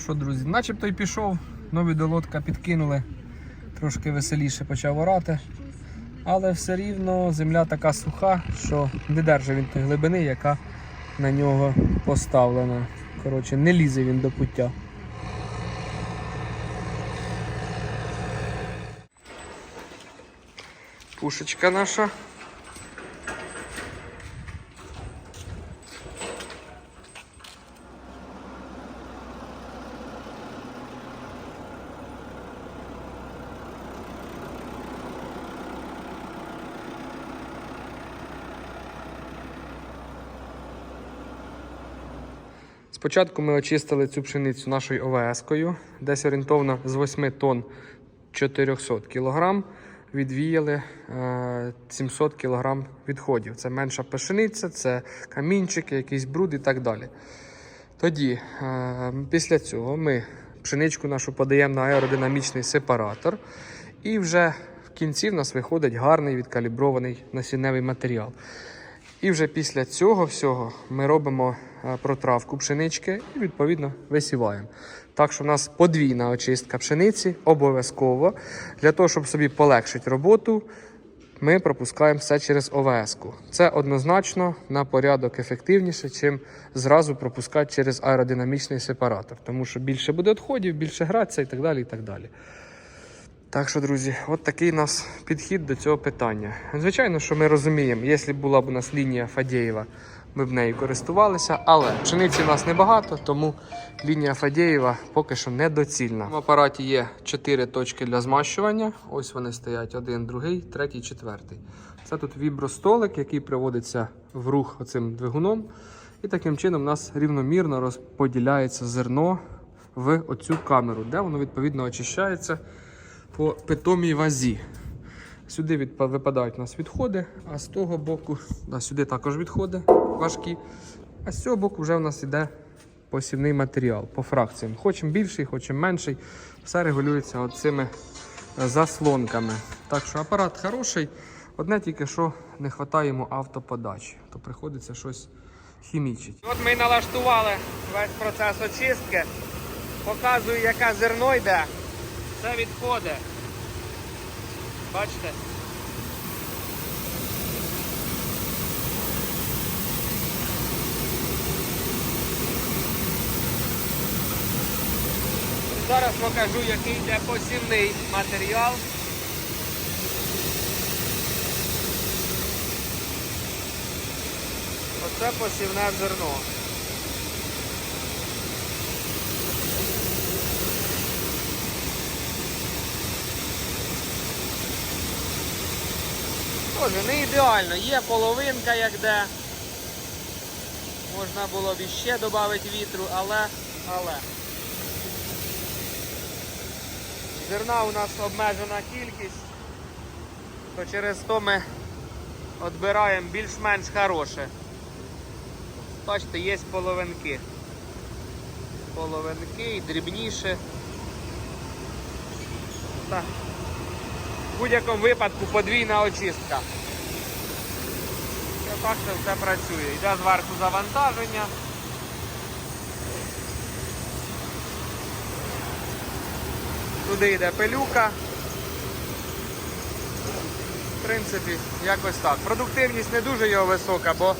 що, друзі, начебто й пішов, нові долотка підкинули, трошки веселіше почав орати. Але все рівно земля така суха, що не держить він тої глибини, яка на нього поставлена. Коротше, не лізе він до пуття. Пушечка наша. Спочатку ми очистили цю пшеницю нашою ОВС-кою, десь орієнтовно з 8 тонн 400 кг. Відвіяли е, 700 кг відходів. Це менша пшениця, це камінчики, якийсь бруд і так далі. Тоді, е, після цього, ми пшеничку нашу подаємо на аеродинамічний сепаратор, і вже в кінці в нас виходить гарний відкалібрований насінневий матеріал. І вже після цього всього ми робимо е, протравку пшенички і відповідно висіваємо. Так що в нас подвійна очистка пшениці обов'язково. Для того, щоб собі полегшити роботу, ми пропускаємо все через ОВС. Це однозначно на порядок ефективніше, чим зразу пропускати через аеродинамічний сепаратор. Тому що більше буде відходів, більше граться і так далі. і так далі. Так що, друзі, от такий у нас підхід до цього питання. Звичайно, що ми розуміємо, якщо була б у нас лінія Фадєєва, ми б нею користувалися, але пшениці в нас небагато, тому лінія Фадєєва поки що недоцільна. В апараті є 4 точки для змащування. Ось вони стоять: один, другий, третій, четвертий. Це тут вібростолик, який приводиться в рух оцим двигуном. І таким чином у нас рівномірно розподіляється зерно в оцю камеру, де воно відповідно очищається по питомій вазі. Сюди відпа- випадають у нас відходи, а з того боку, да, сюди також відходи важкі. А з цього боку вже у нас йде посівний матеріал по фракціям. Хочемо більший, хочемо менший. Все регулюється оцими е, заслонками. Так що апарат хороший. Одне тільки що не вистачає йому автоподачі, то приходиться щось хімічити. От ми налаштували весь процес очистки. Показую, яке зерно йде. Це відходи. Бачите? Зараз покажу, який йде посівний матеріал. Оце посівне зерно. Тоже не ідеально, є половинка як де. Можна було б іще додати вітру, але, але. Зерна у нас обмежена кількість, то через то ми відбираємо більш-менш хороше. Бачите, є половинки. Половинки і дрібніше. Так. Будь-якому випадку подвійна очистка. Так це все працює. Йде зверху завантаження. Туди йде пилюка. В принципі, якось так. Продуктивність не дуже його висока, бо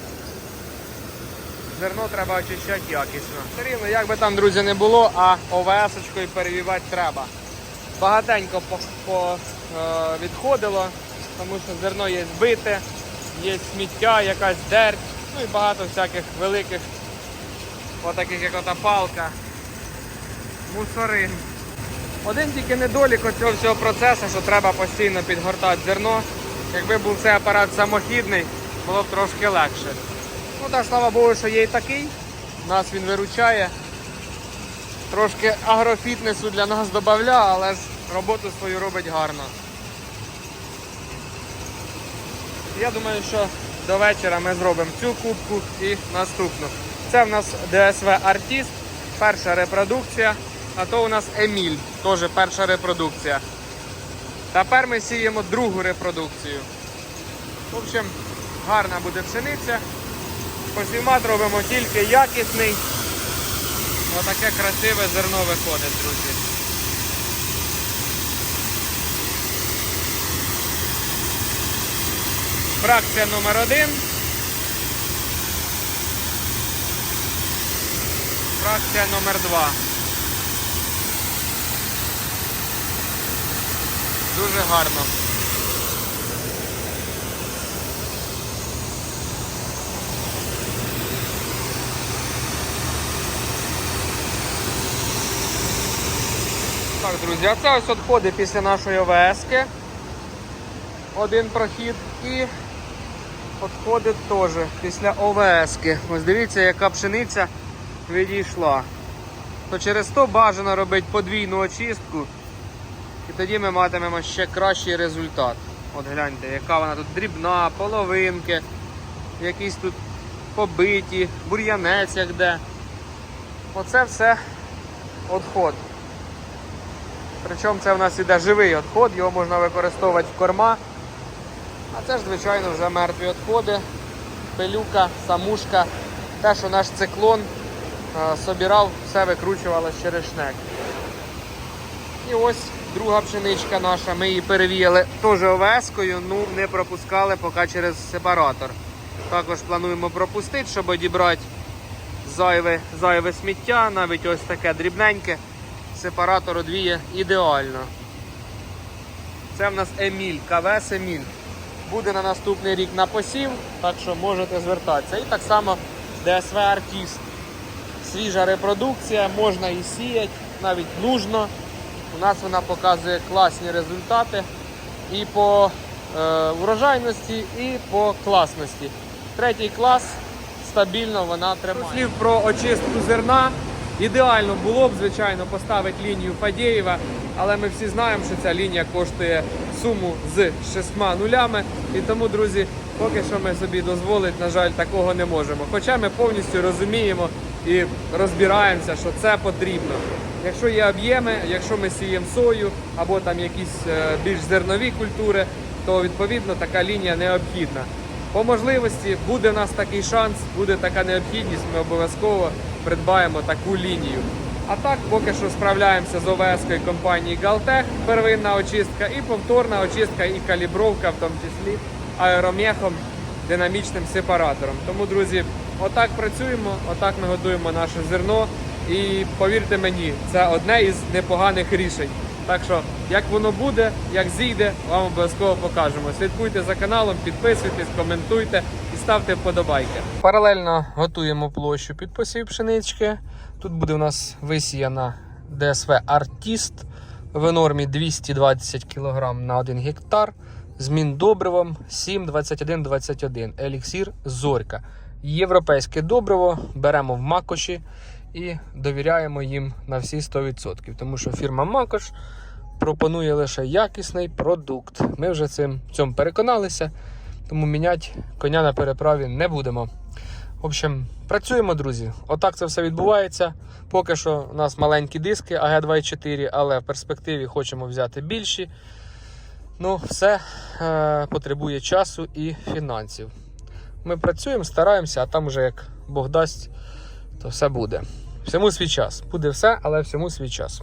зерно треба очищати якісно. Все рівно, як би там, друзі, не було, а ОВС-очкою перевівати треба. Багатенько по, по, відходило, тому що зерно є збите, є сміття, якась дерть, ну і багато всяких великих, отаких як ота палка, мусорин. Один тільки недолік цього всього процесу, що треба постійно підгортати зерно. Якби був цей апарат самохідний, було б трошки легше. Ну так, слава Богу, що є і такий. Нас він виручає. Трошки агрофітнесу для нас додає, але ж роботу свою робить гарно. Я думаю, що до вечора ми зробимо цю кубку і наступну. Це в нас ДСВ Артіст, перша репродукція, а то у нас Еміль, теж перша репродукція. Тепер ми сіємо другу репродукцію. В общем, гарна буде пшениця. Посівмат робимо тільки якісний. Отаке красиве зерно виходить, друзі. Фракція номер один. Фракція номер два. Дуже гарно. Так, друзі, це ось відходи після нашої ОВС-ки. Один прохід і відходи теж після ОВС-ки. Ось дивіться, яка пшениця відійшла. То через то бажано робити подвійну очистку. І тоді ми матимемо ще кращий результат. От гляньте, яка вона тут дрібна, половинки, якісь тут побиті, бур'янець як де. Оце все відход. Причому це в нас іде живий відход, його можна використовувати в корма. А це ж, звичайно, вже мертві відходи, пилюка, самушка, те, що наш циклон е, собирав, все викручувало через шнек. І ось друга пшеничка наша. Ми її перевіяли теж овескою, ну не пропускали поки через сепаратор. Також плануємо пропустити, щоб одібрати зайве, зайве сміття, навіть ось таке дрібненьке. Сепаратор одвіє ідеально. Це в нас Еміль, КВС Еміль. Буде на наступний рік на посів, так що можете звертатися. І так само ДСВ Артіст. Свіжа репродукція, можна і сіяти, навіть нужно. У нас вона показує класні результати і по е, врожайності, і по класності. Третій клас стабільно вона тримає. Слів про очистку зерна. Ідеально було б, звичайно, поставити лінію Фадєєва, але ми всі знаємо, що ця лінія коштує суму з шістьма нулями. І тому, друзі, поки що ми собі дозволити, на жаль, такого не можемо. Хоча ми повністю розуміємо і розбираємося, що це потрібно. Якщо є об'єми, якщо ми сіємо сою або там якісь е, більш зернові культури, то відповідно така лінія необхідна. По можливості буде в нас такий шанс, буде така необхідність, ми обов'язково придбаємо таку лінію. А так, поки що справляємося з ОВС-кою компанії Галтех, первинна очистка і повторна очистка і калібровка, в тому числі аеромехом, динамічним сепаратором. Тому, друзі, отак працюємо, отак ми готуємо наше зерно. І повірте мені, це одне із непоганих рішень. Так що, як воно буде, як зійде, вам обов'язково покажемо. Слідкуйте за каналом, підписуйтесь, коментуйте ставте вподобайки. Паралельно готуємо площу під посів пшенички. Тут буде у нас висіяна ДСВ Артіст в нормі 220 кг на 1 гектар. З міндобривом 7, 21, 21. Еліксір Зорька. Європейське добриво беремо в Макоші і довіряємо їм на всі 100%. Тому що фірма Макош пропонує лише якісний продукт. Ми вже цим цьому переконалися, тому міняти коня на переправі не будемо. В общем, працюємо, друзі. Отак це все відбувається. Поки що у нас маленькі диски АГ-24, але в перспективі хочемо взяти більші. Ну, все е, потребує часу і фінансів. Ми працюємо, стараємося, а там вже як Бог дасть, то все буде. Всьому свій час. Буде все, але всьому свій час.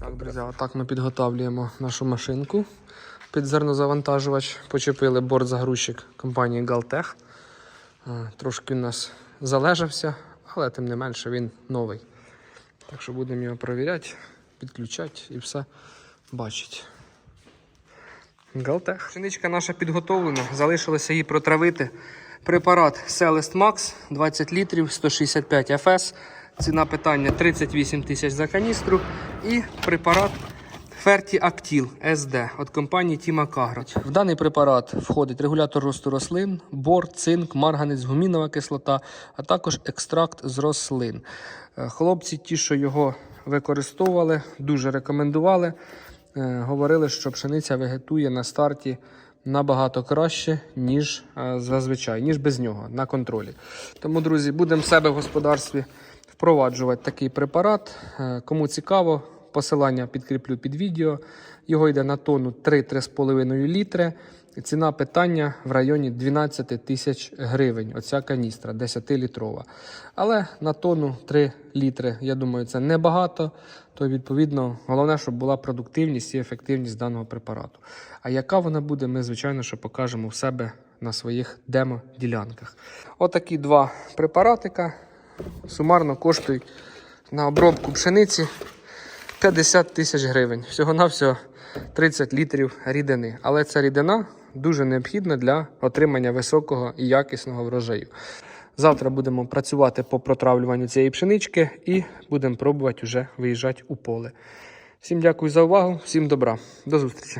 Так, друзі, отак ми підготовлюємо нашу машинку під зернозавантажувач. Почепили борт-загрузчик компанії Galtech. Е, Трошки у нас залежався, але тим не менше він новий. Так що будемо його перевіряти, підключати і все бачити. Галтех. Пшеничка наша підготовлена, залишилося її протравити. Препарат Celest Max 20 літрів, 165 FS. Ціна питання 38 тисяч за каністру. І препарат Ferti Actil SD від компанії Тіма Кагрот. В даний препарат входить регулятор росту рослин, бор, цинк, марганець, гумінова кислота, а також екстракт з рослин. Е, Хлопці, ті, що його використовували, дуже рекомендували. Е, Говорили, що пшениця вегетує на старті набагато краще, ніж е, зазвичай, ніж без нього на контролі. Тому, друзі, будемо себе в господарстві впроваджувати такий препарат. Е, Кому цікаво, посилання підкріплю під відео. Його йде на тонну 3-3,5 літри. Ціна питання в районі 12 тисяч гривень. Оця каністра 10-літрова. Але на тонну 3 літри, я думаю, це небагато. То відповідно головне, щоб була продуктивність і ефективність даного препарату. А яка вона буде, ми звичайно що покажемо в себе на своїх демо-ділянках. Отакі два препаратика сумарно коштують на обробку пшениці 50 тисяч гривень. Всього-навсього 30 літрів рідини. Але ця рідина дуже необхідна для отримання високого і якісного врожаю. Завтра будемо працювати по протравлюванню цієї пшенички і будемо пробувати вже виїжджати у поле. Всім дякую за увагу, всім добра. До зустрічі.